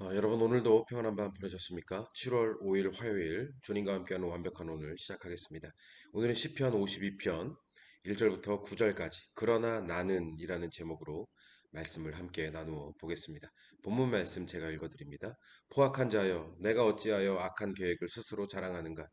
아, 여러분 오늘도 평안한 밤 보내셨습니까? 7월 5일 화요일 주님과 함께하는 완벽한 오늘 시작하겠습니다. 오늘은 시편 52편 1절부터 9절까지 그러나 나는 이라는 제목으로 말씀을 함께 나누어 보겠습니다. 본문 말씀 제가 읽어드립니다. 포악한 자여 내가 어찌하여 악한 계획을 스스로 자랑하는가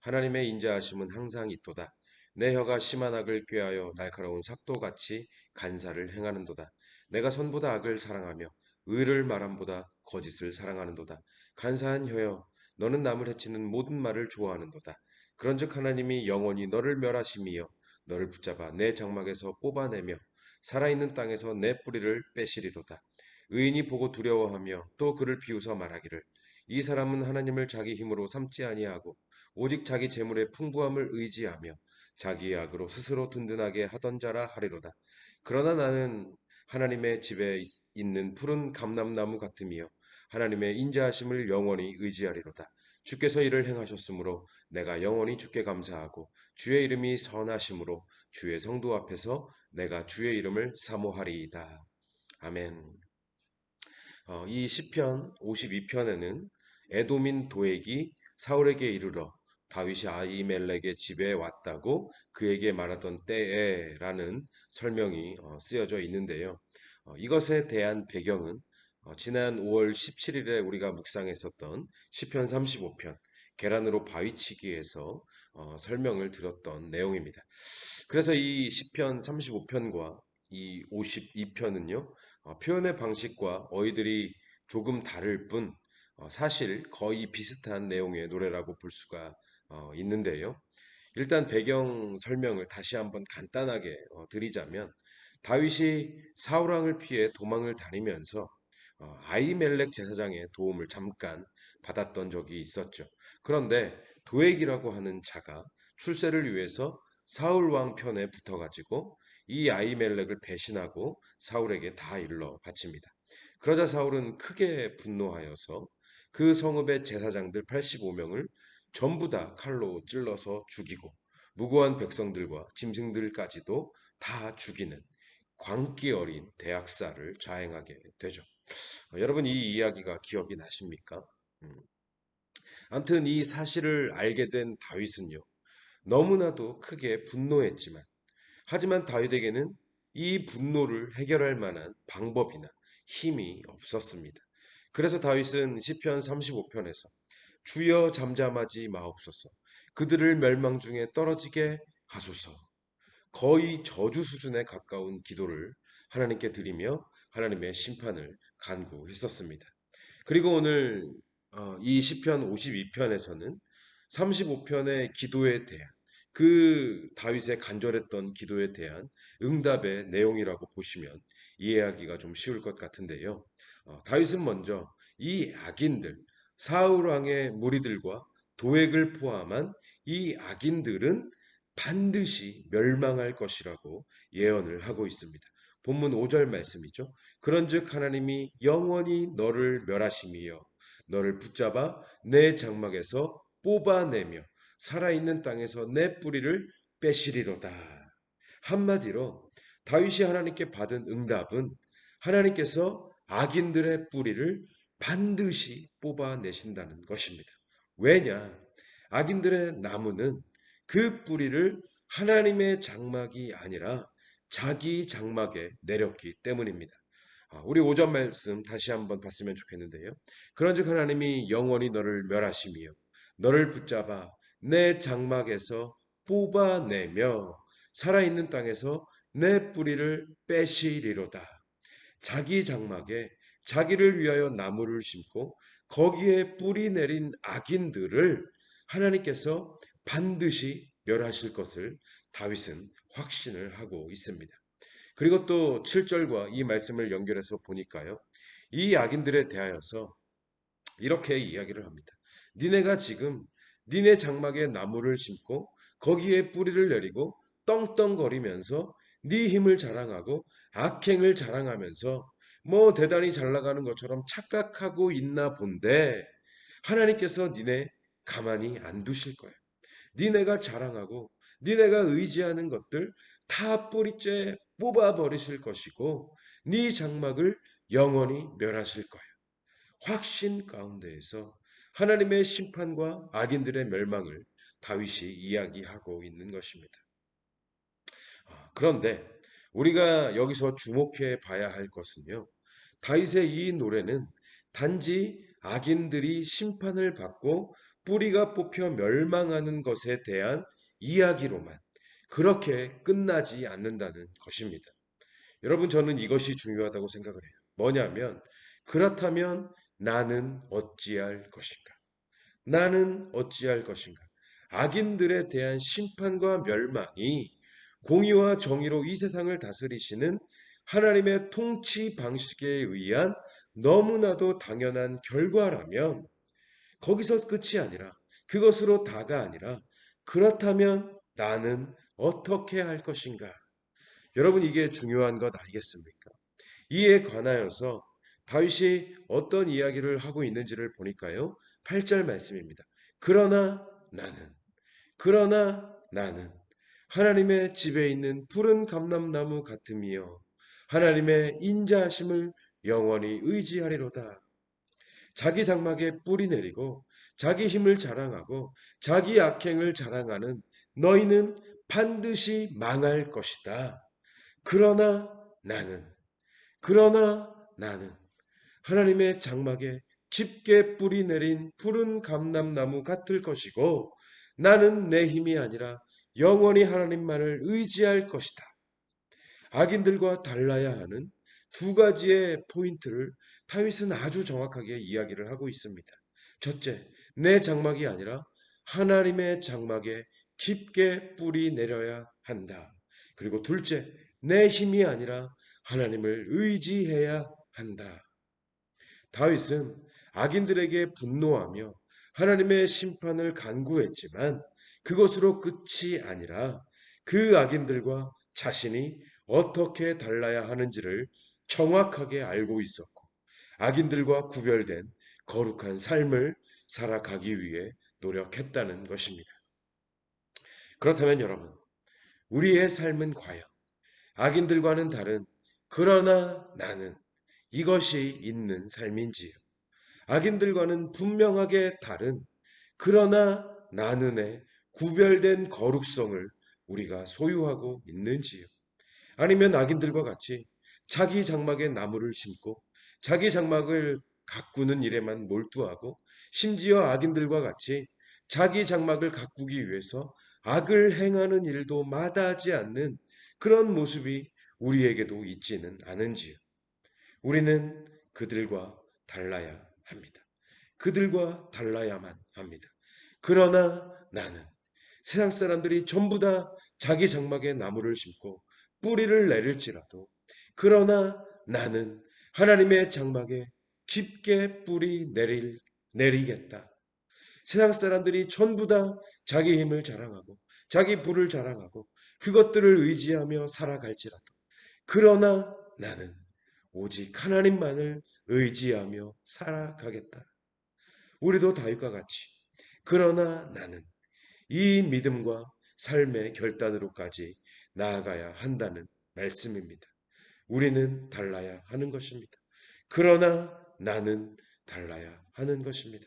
하나님의 인자하심은 항상 있도다. 내 혀가 심한 악을 꾀하여 날카로운 삭도같이 간사를 행하는도다. 내가 선보다 악을 사랑하며 의를 말함보다 거짓을 사랑하는도다. 간사한 혀여, 너는 남을 해치는 모든 말을 좋아하는도다. 그런즉 하나님이 영원히 너를 멸하심이여 너를 붙잡아 내 장막에서 뽑아내며 살아있는 땅에서 내 뿌리를 빼시리로다. 의인이 보고 두려워하며 또 그를 비웃어 말하기를 이 사람은 하나님을 자기 힘으로 삼지 아니하고 오직 자기 재물의 풍부함을 의지하며 자기의 악으로 스스로 든든하게 하던 자라 하리로다. 그러나 나는 하나님의 집에 있- 있는 푸른 감람나무 같으며 하나님의 인자하심을 영원히 의지하리로다. 주께서 이를 행하셨으므로 내가 영원히 주께 감사하고 주의 이름이 선하심으로 주의 성도 앞에서 내가 주의 이름을 사모하리이다. 아멘. 어, 이 시편 52편에는 에도민 도액이 사울에게 이르러 다윗이 아히멜렉의 집에 왔다고 그에게 말하던 때에라는 설명이 어, 쓰여져 있는데요. 어, 이것에 대한 배경은 어, 지난 5월 17일에 우리가 묵상했었던 시편 35편 계란으로 바위치기에서 어, 설명을 들었던 내용입니다. 그래서 이 시편 35편과 이 52편은요. 어, 표현의 방식과 어휘들이 조금 다를 뿐 어, 사실 거의 비슷한 내용의 노래라고 볼 수가 어, 있는데요. 일단 배경 설명을 다시 한번 간단하게 어, 드리자면 다윗이 사울 왕을 피해 도망을 다니면서 어, 아이멜렉 제사장의 도움을 잠깐 받았던 적이 있었죠. 그런데 도액이라고 하는 자가 출세를 위해서 사울 왕 편에 붙어 가지고 이 아이멜렉을 배신하고 사울에게 다 일러 바칩니다. 그러자 사울은 크게 분노하여서 그 성읍의 제사장들 85명을 전부 다 칼로 찔러서 죽이고 무고한 백성들과 짐승들까지도 다 죽이는 광기 어린 대학살을 자행하게 되죠. 어, 여러분 이 이야기가 기억이 나십니까? 음. 아무튼 이 사실을 알게 된 다윗은요. 너무나도 크게 분노했지만 하지만 다윗에게는 이 분노를 해결할 만한 방법이나 힘이 없었습니다. 그래서 다윗은 시편 35편에서 주여 잠잠하지 마옵소서 그들을 멸망 중에 떨어지게 하소서 거의 저주 수준에 가까운 기도를 하나님께 드리며 하나님의 심판을 간구했었습니다. 그리고 오늘 어, 이 시편 52편에서는 35편의 기도에 대한 그 다윗의 간절했던 기도에 대한 응답의 내용이라고 보시면 이해하기가 좀 쉬울 것 같은데요. 어, 다윗은 먼저 이 악인들 사울 왕의 무리들과 도액을 포함한 이 악인들은 반드시 멸망할 것이라고 예언을 하고 있습니다. 본문 5절 말씀이죠. 그런즉 하나님이 영원히 너를 멸하심이여 너를 붙잡아 내 장막에서 뽑아내며 살아있는 땅에서 내 뿌리를 빼시리로다. 한마디로 다윗이 하나님께 받은 응답은 하나님께서 악인들의 뿌리를 반드시 뽑아내신다는 것입니다. 왜냐? 악인들의 나무는 그 뿌리를 하나님의 장막이 아니라 자기 장막에 내렸기 때문입니다. 아, 우리 오전 말씀 다시 한번 봤으면 좋겠는데요. 그런즉 하나님이 영원히 너를 멸하심이요 너를 붙잡아 내 장막에서 뽑아내며 살아있는 땅에서 내 뿌리를 빼시리로다. 자기 장막에 자기를 위하여 나무를 심고 거기에 뿌리 내린 악인들을 하나님께서 반드시 멸하실 것을 다윗은 확신을 하고 있습니다. 그리고 또 7절과 이 말씀을 연결해서 보니까요. 이 악인들에 대하여서 이렇게 이야기를 합니다. 니네가 지금 니네 장막에 나무를 심고 거기에 뿌리를 내리고 떵떵거리면서 네 힘을 자랑하고 악행을 자랑하면서 뭐 대단히 잘 나가는 것처럼 착각하고 있나 본데 하나님께서 니네 가만히 안 두실 거예요. 니네가 자랑하고 니네가 의지하는 것들 다 뿌리째 뽑아 버리실 것이고 네 장막을 영원히 멸하실 거예요. 확신 가운데에서 하나님의 심판과 악인들의 멸망을 다윗이 이야기하고 있는 것입니다. 아, 그런데 우리가 여기서 주목해 봐야 할 것은요. 다윗의 이 노래는 단지 악인들이 심판을 받고 뿌리가 뽑혀 멸망하는 것에 대한 이야기로만 그렇게 끝나지 않는다는 것입니다. 여러분, 저는 이것이 중요하다고 생각을 해요. 뭐냐면, 그렇다면 나는 어찌할 것인가? 나는 어찌할 것인가? 악인들에 대한 심판과 멸망이 공의와 정의로 이 세상을 다스리시는 하나님의 통치 방식에 의한 너무나도 당연한 결과라면 거기서 끝이 아니라 그것으로 다가 아니라 그렇다면 나는 어떻게 할 것인가? 여러분 이게 중요한 것 아니겠습니까? 이에 관하여서 다윗이 어떤 이야기를 하고 있는지를 보니까요. 8절 말씀입니다. 그러나 나는 그러나 나는 하나님의 집에 있는 푸른 감람나무 같음이요 하나님의 인자하심을 영원히 의지하리로다. 자기 장막에 뿌리 내리고 자기 힘을 자랑하고 자기 악행을 자랑하는 너희는 반드시 망할 것이다. 그러나 나는 그러나 나는 하나님의 장막에 깊게 뿌리 내린 푸른 감람나무 같을 것이고 나는 내 힘이 아니라 영원히 하나님만을 의지할 것이다. 악인들과 달라야 하는 두 가지의 포인트를 다윗은 아주 정확하게 이야기를 하고 있습니다. 첫째, 내 장막이 아니라 하나님의 장막에 깊게 뿌리 내려야 한다. 그리고 둘째, 내 힘이 아니라 하나님을 의지해야 한다. 다윗은 악인들에게 분노하며 하나님의 심판을 간구했지만 그것으로 끝이 아니라 그 악인들과 자신이 어떻게 달라야 하는지를 정확하게 알고 있었고 악인들과 구별된 거룩한 삶을 살아가기 위해 노력했다는 것입니다. 그렇다면 여러분, 우리의 삶은 과연 악인들과는 다른 그러나 나는 이것이 있는 삶인지요. 악인들과는 분명하게 다른 그러나 나는의 구별된 거룩성을 우리가 소유하고 있는지요. 아니면 악인들과 같이 자기 장막에 나무를 심고 자기 장막을 가꾸는 일에만 몰두하고 심지어 악인들과 같이 자기 장막을 가꾸기 위해서 악을 행하는 일도 마다하지 않는 그런 모습이 우리에게도 있지는 않은지요. 우리는 그들과 달라야 합니다. 그들과 달라야만 합니다. 그러나 나는 세상 사람들이 전부 다 자기 장막에 나무를 심고 뿌리를 내릴지라도 그러나 나는 하나님의 장막에 깊게 뿌리 내릴 내리겠다. 세상 사람들이 전부 다 자기 힘을 자랑하고 자기 부를 자랑하고 그것들을 의지하며 살아갈지라도 그러나 나는 오직 하나님만을 의지하며 살아가겠다. 우리도 다윗과 같이 그러나 나는 이 믿음과 삶의 결단으로까지 나아가야 한다는 말씀입니다. 우리는 달라야 하는 것입니다. 그러나 나는 달라야 하는 것입니다.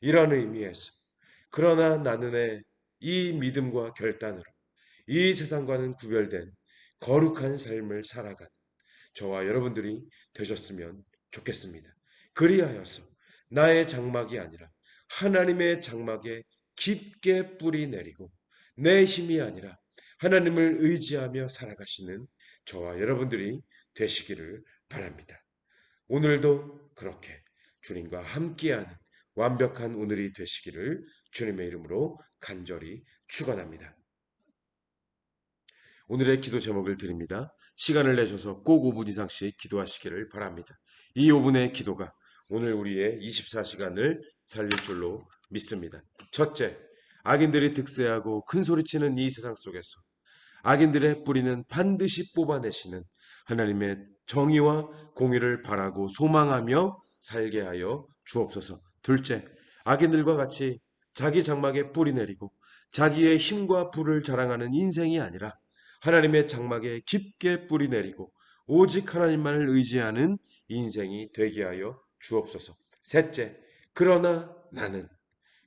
이런 의미에서 그러나 나는의 이 믿음과 결단으로 이 세상과는 구별된 거룩한 삶을 살아가는 저와 여러분들이 되셨으면 좋겠습니다. 그리하여서 나의 장막이 아니라 하나님의 장막에 깊게 뿌리 내리고 내 힘이 아니라 하나님을 의지하며 살아가시는 저와 여러분들이 되시기를 바랍니다. 오늘도 그렇게 주님과 함께하는 완벽한 오늘이 되시기를 주님의 이름으로 간절히 축원합니다. 오늘의 기도 제목을 드립니다. 시간을 내셔서 꼭 5분 이상씩 기도하시기를 바랍니다. 이 5분의 기도가 오늘 우리의 24시간을 살릴 줄로 믿습니다. 첫째, 악인들이 득세하고 큰 소리치는 이 세상 속에서 악인들의 뿌리는 반드시 뽑아내시는 하나님의 정의와 공의를 바라고 소망하며 살게 하여 주옵소서. 둘째, 악인들과 같이 자기 장막에 뿌리 내리고 자기의 힘과 부를 자랑하는 인생이 아니라 하나님의 장막에 깊게 뿌리 내리고 오직 하나님만을 의지하는 인생이 되게 하여 주옵소서. 셋째, 그러나 나는,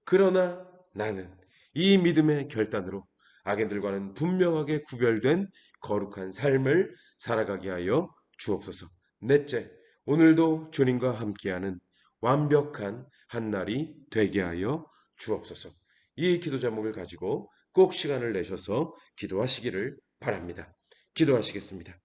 그러나 나는 이 믿음의 결단으로 악인들과는 분명하게 구별된 거룩한 삶을 살아가게 하여 주옵소서. 넷째, 오늘도 주님과 함께하는 완벽한 한 날이 되게 하여 주옵소서. 이 기도 제목을 가지고 꼭 시간을 내셔서 기도하시기를 바랍니다. 기도하시겠습니다.